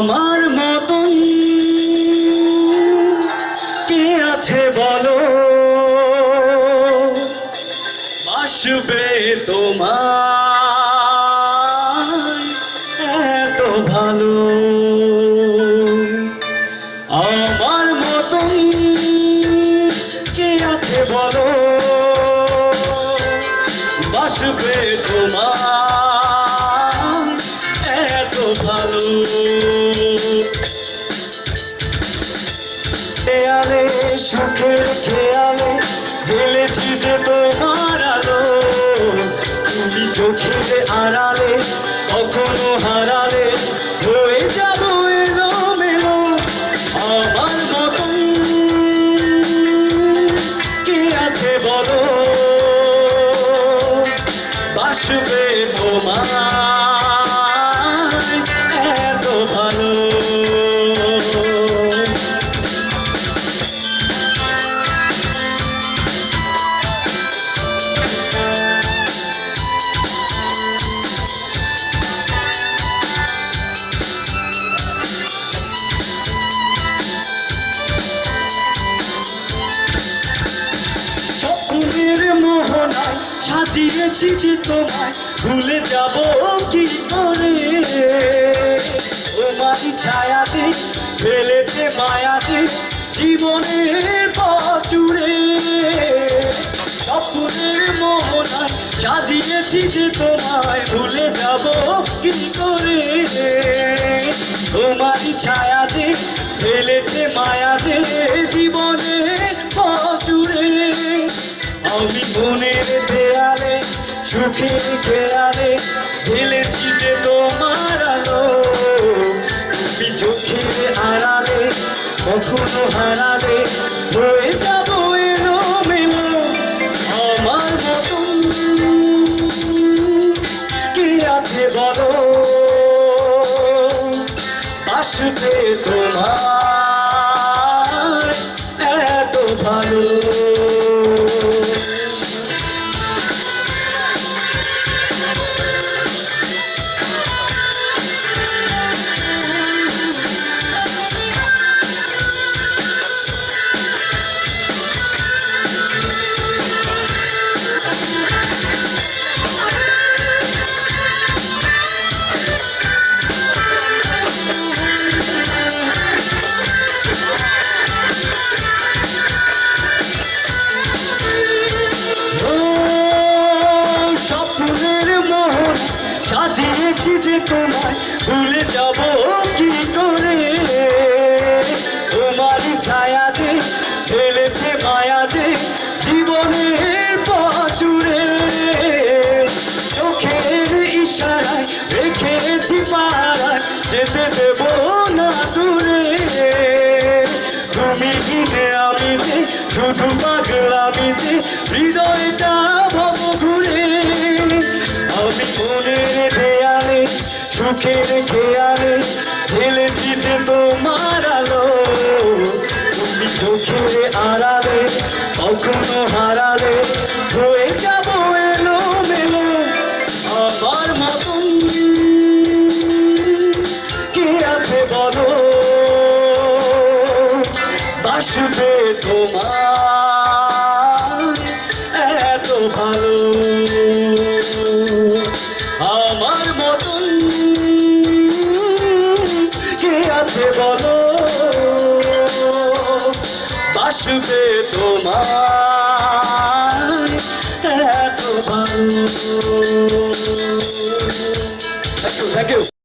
আমার মতন। কে আছে বলো? বাসবে তোমার এত ভালো। আমার মতন কে আছে বলো? বাসবে তোমার খেয়ালে সুখের খেয়ালে জেলেছি যে তোমার আলো। তুমি চোখের আড়ালে, কখনো হারালে হয়ে যাব মেলো আমার কে আছে বলো? বাসবে তোমার। স্বপ্নের মোহনায় সাজিয়েছি যে তোমায়। ভুলে যাব কি করে? তোমার ছায়াতে, ফেলেছে মায়াতে জীবনের পচুরে স্বপ্নের মোহনায় সাজিয়েছি যে তোমায়। ভুলে যাব কি করে? মনের দেয়ালে, সুখের খেয়ালে ঢেলেছি যে তোমার আলো। তুমি চোখের আড়ালে, কখনো হারালে হয়ে মেলো কে তোমার সাজিয়েছি যে তোমায়, ভুলে যাব কি করে? তোমার ছায়াতে ফেলেছে মায়াতে জীবনের পাচুরে চোখের ইশারায় রেখেছি পাড়ায়, যেতে দেব না দূরে। তুমি কিনে আমিতে শুধু পাগলামিতে হৃদয়টা সুখের খেয়ালে ঢেলেছি যে তোমার আলো। তুমি চোখের আড়ালে কখনো হারালে হয়ে যাব কে আছে বলো বাসবে তোমার এত ভালো। Thank you thank you